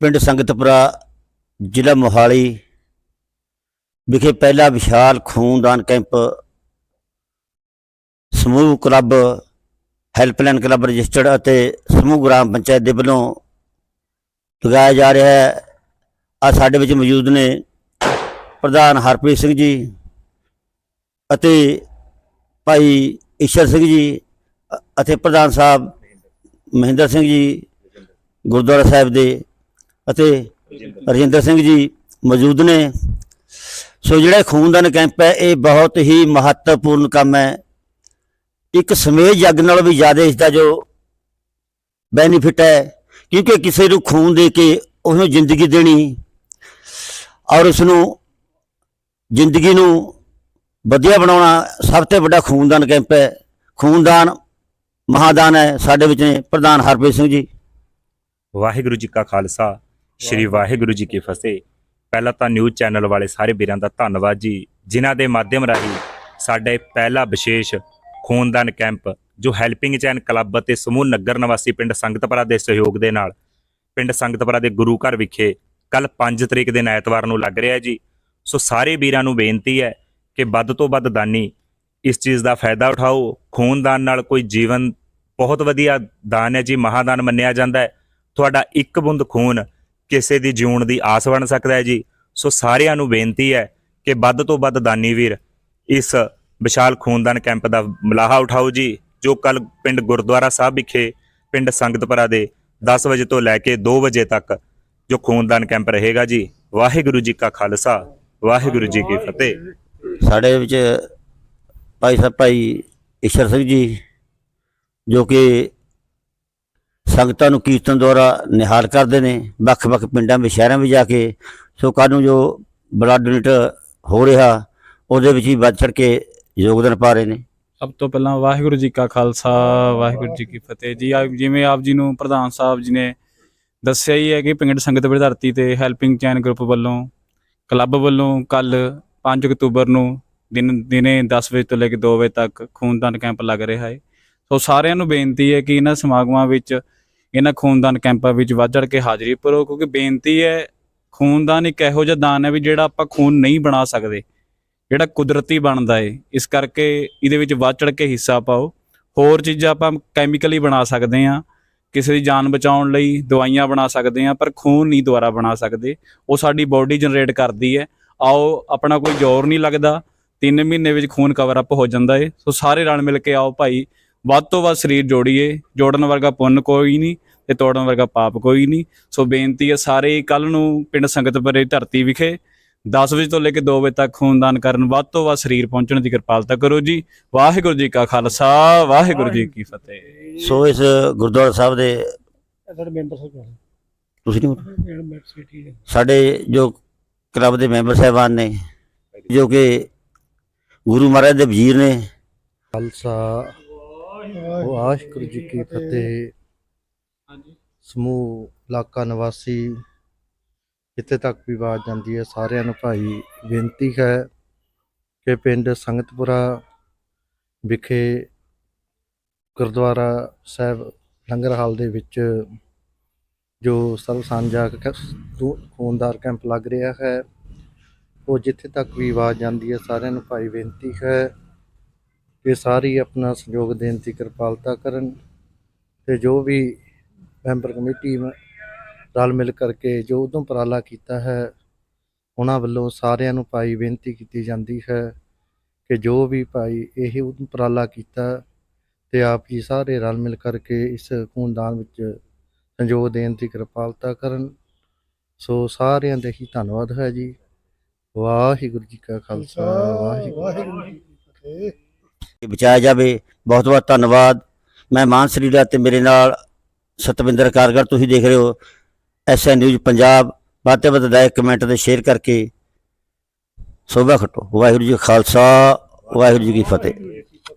ਪਿੰਡ ਸੰਗਤਪੁਰਾ, ਜ਼ਿਲ੍ਹਾ ਮੋਹਾਲੀ ਵਿਖੇ ਪਹਿਲਾ ਵਿਸ਼ਾਲ ਖੂਨਦਾਨ ਕੈਂਪ, ਸਮੂਹ ਕਲੱਬ, ਹੈਲਪਲਾਈਨ ਕਲੱਬ ਰਜਿਸਟਰਡ ਅਤੇ ਸਮੂਹ ਗ੍ਰਾਮ ਪੰਚਾਇਤ ਦੇ ਵੱਲੋਂ ਲਗਾਇਆ ਜਾ ਰਿਹਾ ਹੈ। ਆ ਸਾਡੇ ਵਿੱਚ ਮੌਜੂਦ ਨੇ ਪ੍ਰਧਾਨ ਹਰਪ੍ਰੀਤ ਸਿੰਘ ਜੀ ਅਤੇ ਭਾਈ ਈਸ਼ਰ ਸਿੰਘ ਜੀ ਅਤੇ ਪ੍ਰਧਾਨ ਸਾਹਿਬ ਮਹਿੰਦਰ ਸਿੰਘ ਜੀ ਗੁਰਦੁਆਰਾ ਸਾਹਿਬ ਦੇ ਅਤੇ ਰਜਿੰਦਰ ਸਿੰਘ ਜੀ ਮੌਜੂਦ ਨੇ। ਸੋ ਜਿਹੜਾ ਖੂਨਦਾਨ ਕੈਂਪ ਹੈ, ਇਹ ਬਹੁਤ ਹੀ ਮਹੱਤਵਪੂਰਨ ਕੰਮ ਹੈ। ਇੱਕ ਸਮੇਜ ਜੱਗ ਨਾਲੋਂ ਵੀ ਜ਼ਿਆਦਾ ਇਸ ਦਾ ਜੋ ਬੈਨੀਫਿਟ ਹੈ, ਕਿਉਂਕਿ ਕਿਸੇ ਨੂੰ ਖੂਨ ਦੇ ਕੇ ਉਹਨੂੰ ਜ਼ਿੰਦਗੀ ਦੇਣੀ ਔਰ ਉਸ ਨੂੰ ਜ਼ਿੰਦਗੀ ਨੂੰ ਵਧੀਆ ਬਣਾਉਣਾ ਸਭ ਤੋਂ ਵੱਡਾ ਖੂਨਦਾਨ ਕੈਂਪ ਹੈ। ਖੂਨਦਾਨ ਮਹਾਦਾਨ ਹੈ ਸਾਡੇ ਵਿੱਚ ਨੇ, ਪ੍ਰਧਾਨ ਹਰਪ੍ਰੀਤ ਸਿੰਘ ਜੀ। ਵਾਹਿਗੁਰੂ ਜੀ ਕਾ ਖਾਲਸਾ। ਸ੍ਰੀ ਵਾਹਿਗੁਰੂ ਜੀ ਕੀ ਫਤਿਹ। ਪਹਿਲਾਂ ਤਾਂ ਨਿਊਜ਼ ਚੈਨਲ ਵਾਲੇ ਸਾਰੇ ਵੀਰਾਂ ਦਾ ਧੰਨਵਾਦ ਜੀ ਜਿਨ੍ਹਾਂ ਦੇ ਮਾਧਿਅਮ ਰਾਹੀਂ ਸਾਡਾ ਇਹ ਪਹਿਲਾ ਵਿਸ਼ੇਸ਼ ਖੂਨਦਾਨ ਕੈਂਪ ਜੋ ਹੈਲਪਿੰਗ ਚੈਨ ਕਲੱਬ ਅਤੇ ਸਮੂਹ ਨਗਰ ਨਿਵਾਸੀ ਪਿੰਡ ਸੰਗਤਪੁਰਾ ਦੇ ਸਹਿਯੋਗ ਦੇ ਨਾਲ ਪਿੰਡ ਸੰਗਤਪੁਰਾ ਦੇ ਗੁਰੂ ਘਰ ਵਿਖੇ ਕੱਲ 5 ਤਰੀਕ ਦਿਨ ਐਤਵਾਰ ਨੂੰ ਲੱਗ ਰਿਹਾ ਜੀ। ਸੋ ਸਾਰੇ ਵੀਰਾਂ ਨੂੰ ਬੇਨਤੀ ਹੈ ਕਿ ਵੱਧ ਤੋਂ ਵੱਧ ਦਾਨੀ ਇਸ ਚੀਜ਼ ਦਾ ਫਾਇਦਾ ਉਠਾਓ। ਖੂਨਦਾਨ ਨਾਲ ਕੋਈ ਜੀਵਨ ਬਹੁਤ ਵਧੀਆ ਦਾਨ ਹੈ ਜੀ ਮਹਾਦਾਨ ਮੰਨਿਆ ਜਾਂਦਾ ਹੈ। ਤੁਹਾਡਾ ਇੱਕ ਬੂੰਦ ਖੂਨ ਕਿਸੇ ਦੀ ਜਿਉਣ ਦੀ ਆਸ ਬਣ ਸਕਦਾ ਹੈ ਜੀ। ਸੋ ਸਾਰਿਆਂ ਨੂੰ ਬੇਨਤੀ ਹੈ ਕਿ ਵੱਧ ਤੋਂ ਵੱਧ ਦਾਨੀ ਵੀਰ ਇਸ ਵਿਸ਼ਾਲ ਖੂਨਦਾਨ ਕੈਂਪ ਦਾ ਮਲਾਹਾ ਉਠਾਓ ਜੀ, ਜੋ ਕੱਲ ਪਿੰਡ ਗੁਰਦੁਆਰਾ ਸਾਹਿਬ ਵਿਖੇ ਪਿੰਡ ਸੰਗਤਪੁਰਾ ਦੇ 10 ਵਜੇ ਤੋਂ ਲੈ ਕੇ 2 ਵਜੇ ਤੱਕ ਜੋ ਖੂਨਦਾਨ ਕੈਂਪ ਰਹੇਗਾ ਜੀ। ਵਾਹਿਗੁਰੂ ਜੀ ਕਾ ਖਾਲਸਾ, ਵਾਹਿਗੁਰੂ ਜੀ ਕੀ ਫਤਿਹ। ਸਾਡੇ ਵਿੱਚ ਭਾਈ ਸਾਹਿਬ, ਭਾਈ ਈਸ਼ਰ ਸਿੰਘ ਜੀ, ਜੋ ਕਿ ਸੰਗਤਾਂ ਨੂੰ ਕੀਰਤਨ ਦੁਆਰਾ ਨਿਹਾਲ ਕਰਦੇ ਨੇ, ਵੱਖ-ਵੱਖ ਪਿੰਡਾਂ ਵਿੱਚ, ਸ਼ਹਿਰਾਂ ਵਿੱਚ ਜਾ ਕੇ। ਸੋ ਕੱਲ੍ਹ ਨੂੰ ਜੋ ਬਲੱਡ ਡੋਨੇਟ ਹੋ ਰਿਹਾ, ਉਹਦੇ ਵਿੱਚ ਵੀ ਵੱਧ ਚੜ ਕੇ ਯੋਗਦਾਨ ਪਾ ਰਹੇ ਨੇ। ਸਭ ਤੋਂ ਪਹਿਲਾਂ ਵਾਹਿਗੁਰੂ ਜੀ ਕਾ ਖਾਲਸਾ, ਵਾਹਿਗੁਰੂ ਜੀ ਕੀ ਫਤਿਹ। ਜੀ ਜਿਵੇਂ ਆਪ ਜੀ ਨੂੰ ਪ੍ਰਧਾਨ ਸਾਹਿਬ ਜੀ ਨੇ ਦੱਸਿਆ ਹੀ ਹੈ ਕਿ ਪਿੰਡ ਸੰਗਤ ਧਰਤੀ ਤੇ ਹੈਲਪਿੰਗ ਚੈਨ ਗਰੁੱਪ ਵੱਲੋਂ, ਕਲੱਬ ਵੱਲੋਂ ਕੱਲ 5 ਅਕਤੂਬਰ ਨੂੰ ਦਿਨ, ਦਿਨੇ 10 ਵਜੇ ਤੋਂ ਲੈ ਕੇ 2 ਵਜੇ ਤੱਕ ਖੂਨਦਾਨ ਕੈਂਪ ਲੱਗ ਰਿਹਾ ਹੈ। ਸੋ ਸਾਰਿਆਂ ਨੂੰ ਬੇਨਤੀ ਹੈ ਕਿ ਇਹਨਾਂ ਸਮਾਗਮਾਂ ਵਿੱਚ ਇਹਨਾਂ ਖੂਨਦਾਨ ਕੈਂਪਾਂ ਵਿੱਚ ਵੱਧ ਚੜ ਕੇ ਹਾਜ਼ਰੀ ਭਰੋ ਕਿਉਂਕਿ ਬੇਨਤੀ ਹੈ, ਖੂਨਦਾਨ ਇੱਕ ਇਹੋ ਜਿਹਾ ਦਾਨ ਹੈ ਵੀ ਜਿਹੜਾ ਆਪਾਂ ਖੂਨ ਨਹੀਂ ਬਣਾ ਸਕਦੇ, ਜਿਹੜਾ ਕੁਦਰਤੀ ਬਣਦਾ ਏ। ਇਸ ਕਰਕੇ ਇਹਦੇ ਵਿੱਚ ਵੱਧ ਚੜ ਕੇ ਹਿੱਸਾ ਪਾਓ। ਹੋਰ ਚੀਜ਼ਾਂ ਆਪਾਂ ਕੈਮੀਕਲੀ ਬਣਾ ਸਕਦੇ ਆ ਕਿਸੇ ਦੀ ਜਾਨ ਬਚਾਉਣ ਲਈ ਦਵਾਈਆਂ ਬਣਾ ਸਕਦੇ ਆ ਪਰ ਖੂਨ ਨਹੀਂ ਦੁਬਾਰਾ ਬਣਾ ਸਕਦੇ। ਉਹ ਸਾਡੀ ਬਾਡੀ ਜਨਰੇਟ ਕਰਦੀ ਹੈ। ਆਓ, ਆਪਣਾ ਕੋਈ ਜ਼ੋਰ ਨਹੀਂ ਲੱਗਦਾ। 3 ਮਹੀਨੇ ਵਿੱਚ ਖੂਨ ਕਵਰ ਅਪ ਹੋ ਜਾਂਦਾ ਏ। ਸੋ ਸਾਰੇ ਰਲ ਮਿਲ ਕੇ ਆਓ ਭਾਈ। ਵੱਧ ਤੋਂ ਵੱਧ ਸਰੀਰ ਜੋੜੀਏ। ਜੋੜਨ ਵਰਗਾ ਪੁੰਨ ਕੋਈ ਨਹੀਂ ਤੇ ਤੋੜਨ ਵਰਗਾ ਪਾਪ ਕੋਈ ਨਹੀਂ। ਸੋ ਬੇਨਤੀ ਹੈ ਸਾਰੇ ਕੱਲ ਨੂੰ ਪਿੰਡ ਸੰਗਤਪੁਰੇ ਧਰਤੀ ਵਿਖੇ 10 ਵਜੇ ਤੋਂ ਲੈ ਕੇ 2 ਵਜੇ ਤੱਕ ਖੂਨਦਾਨ ਕਰਨ ਵੱਧ ਤੋਂ ਵੱਧ ਸਰੀਰ ਪਹੁੰਚਣ ਦੀ ਕਿਰਪਾਲਤਾ ਕਰੋ ਜੀ। ਵਾਹਿਗੁਰੂ ਜੀ ਕਾ ਖਾਲਸਾ ਵਾਹਿਗੁਰੂ ਜੀ ਕੀ ਫਤਿਹ। ਸੋ ਇਸ ਗੁਰਦੁਆਰਾ ਸਾਹਿਬ ਦੇ ਤੁਸੀਂ ਨਹੀਂ ਸਾਡੇ ਜੋ ਕਲੱਬ ਦੇ ਮੈਂਬਰ ਸਾਹਿਬਾਨ ਨੇ ਜੋ ਕਿ ਗੁਰੂ ਮਹਾਰਾਜ ਦੇ ਵਜ਼ੀਰ ਨੇ। ਖਾਲਸਾ ਵਾਹਿਗੁਰੂ ਜੀ ਕੀ ਫਤਿਹ। ਸਮੂਹ ਇਲਾਕਾ ਨਿਵਾਸੀ ਜਿੱਥੇ ਤੱਕ ਵੀ ਆਵਾਜ਼ ਜਾਂਦੀ ਹੈ ਸਾਰਿਆਂ ਨੂੰ ਭਾਈ ਬੇਨਤੀ ਹੈ ਕਿ ਪਿੰਡ ਸੰਗਤਪੁਰਾ ਵਿਖੇ ਗੁਰਦੁਆਰਾ ਸਾਹਿਬ ਲੰਗਰ ਹਾਲ ਦੇ ਵਿੱਚ ਜੋ ਸਰਬ ਸਾਂਝਾ ਖੂਨਦਾਰ ਕੈਂਪ ਲੱਗ ਰਿਹਾ ਹੈ ਉਹ ਜਿੱਥੇ ਤੱਕ ਵੀ ਆਵਾਜ਼ ਜਾਂਦੀ ਹੈ ਸਾਰਿਆਂ ਨੂੰ ਭਾਈ ਬੇਨਤੀ ਹੈ ਕਿ ਸਾਰੀ ਆਪਣਾ ਸਹਿਯੋਗ ਦੇਣ ਦੀ ਕਿਰਪਾਲਤਾ ਕਰਨ ਤੇ ਜੋ ਵੀ ਮੈਂਬਰ ਕਮੇਟੀ ਰਲ ਮਿਲ ਕਰਕੇ ਜੋ ਉਦੋਂ ਉਪਰਾਲਾ ਕੀਤਾ ਹੈ, ਉਹਨਾਂ ਵੱਲੋਂ ਸਾਰਿਆਂ ਨੂੰ ਭਾਈ ਬੇਨਤੀ ਕੀਤੀ ਜਾਂਦੀ ਹੈ ਕਿ ਜੋ ਵੀ ਭਾਈ ਇਹ ਉਦੋਂ ਉਪਰਾਲਾ ਕੀਤਾ ਤੇ ਆਪ ਜੀ ਸਾਰੇ ਰਲ ਮਿਲ ਕਰਕੇ ਇਸ ਖੂਨਦਾਨ ਵਿੱਚ ਸਹਿਯੋਗ ਦੇਣ ਦੀ ਕਿਰਪਾਲਤਾ ਕਰਨ। ਸੋ ਸਾਰਿਆਂ ਦਾ ਹੀ ਧੰਨਵਾਦ ਹੈ ਜੀ। ਵਾਹਿਗੁਰੂ ਜੀ ਕਾ ਖਾਲਸਾ ਵਾਹਿਗੁਰੂ ਵਾਹਿਗੁਰੂ ਜੀ ਕੀ ਫਤਿਹ। ਬਚਾਇਆ ਜਾਵੇ। ਬਹੁਤ ਬਹੁਤ ਧੰਨਵਾਦ। ਮੈਂ ਮਾਨ ਸਰੀਲਾ ਤੇ ਮੇਰੇ ਨਾਲ ਸਤਵਿੰਦਰ ਕਾਰਗਰ, ਤੁਸੀਂ ਦੇਖ ਰਹੇ ਹੋ ਐਸਐਨ ਨਿਊਜ਼ ਪੰਜਾਬ। ਵੱਧ ਤੋਂ ਵੱਧ ਲਾਈਕ, ਕਮੈਂਟ ਤੇ ਸ਼ੇਅਰ ਕਰਕੇ ਸੋਭਾ ਖਟੋ ਵਾਹਿਗੁਰੂ ਜੀ ਖਾਲਸਾ, ਵਾਹਿਗੁਰੂ ਜੀ ਕੀ ਫਤਿਹ।